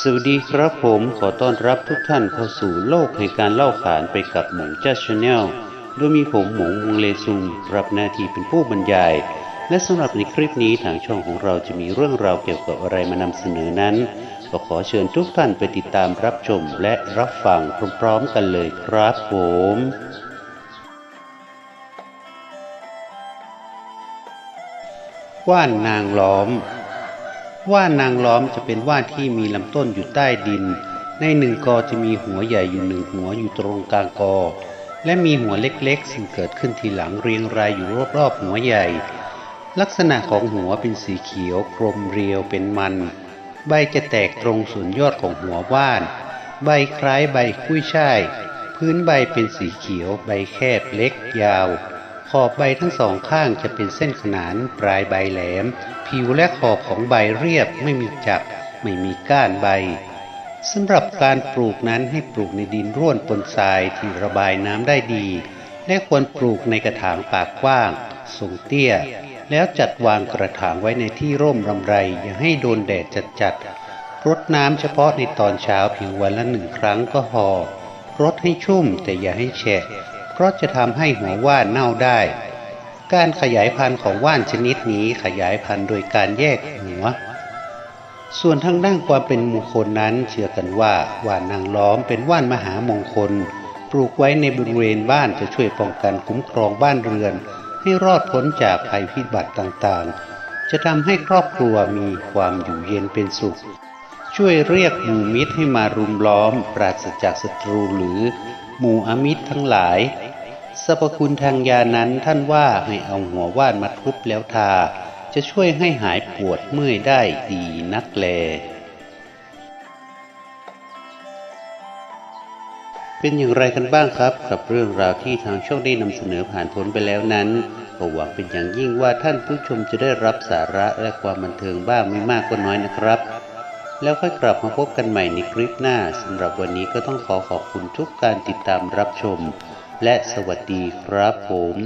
สวัสดีครับผมขอต้อนรับทุกท่านเข้าสู่โลกแห่งการเล่าขานไปกับหมงจ้าชาแนลโดยมีผมหมงวงเลซุงรับหน้าที่เป็นผู้บรรยาย และสำหรับในคลิปนี้ทางช่องของเราจะมีเรื่องราวเกี่ยวกับอะไรมานำเสนอนั้นก็ขอเชิญทุกท่านไปติดตามรับชมและรับฟังพร้อมๆกันเลยครับผมว่านนางล้อม ว่านนางล้อมจะเป็นว่านที่มีลำต้นอยู่ใต้ดิน ในหนึ่งกอจะมีหัวใหญ่อยู่หนึ่งหัวอยู่ตรงกลางกอ และมีหัวเล็กๆ ซึ่งเกิดขึ้นทีหลังเรียงรายอยู่รอบๆหัวใหญ่ ลักษณะของหัวเป็นสีเขียวกลมเรียวเป็นมัน ใบจะแตกตรงส่วนยอดของหัวว่าน ใบคล้ายใบกุ้ยช่าย พื้นใบเป็นสีเขียว ใบแคบเล็กยาว ขอบใบทั้งสองข้างจะเป็นเส้นขนานปลายใบแหลม ผิวและขอบของใบเรียบไม่มีจับไม่มีก้านใบสำหรับการปลูกนั้นให้ปลูกในดินร่วนปนทรายที่ระบายน้ำได้ดี และควรปลูกในกระถางปากกว้างทรงเตี้ย แล้วจัดวางกระถางไว้ในที่ร่มรำไรอย่าให้โดนแดดจัดๆรดน้ำเฉพาะในตอนเช้าเพียงวันละหนึ่งครั้งก็พอรดให้ชุ่มแต่อย่าให้แฉะเพราะจะทำให้หัวว่านเน่าได้ การขยายพันธุ์ของว่านชนิดนี้ขยายพันธุ์โดยการแยกหัว ส่วนทางด้านความเป็นมงคลนั้นเชื่อกันว่าว่านนางล้อมเป็นว่านมหามงคล ปลูกไว้ในบริเวณบ้านจะช่วยป้องกันคุ้มครองบ้านเรือน ให้รอดพ้นจากภัยพิบัติต่างๆ จะทำให้ครอบครัวมีความอยู่เย็นเป็นสุข ช่วยเรียกหมู่มิตรให้มารุมล้อม ปราศจากศัตรูหรือ หมู่อมิตรทั้งหลาย สรรพคุณทางยานั้นท่านว่าให้เอาหัวว่านมาทุบแล้วทา จะช่วยให้หายปวดเมื่อยได้ดีนักแล เป็นอย่างไรกันบ้างครับ กับเรื่องราวที่ทางช่องได้นำเสนอผ่านพ้นไปแล้วนั้นก็หวังเป็นอย่างยิ่งว่าท่านผู้ชมจะได้รับสาระและความบันเทิงบ้างไม่มากก็น้อยนะครับแล้วค่อยกลับมาพบกันใหม่ในคลิปหน้าสำหรับวันนี้ก็ต้องขอขอบคุณทุกการติดตามรับชม และสวัสดีครับผม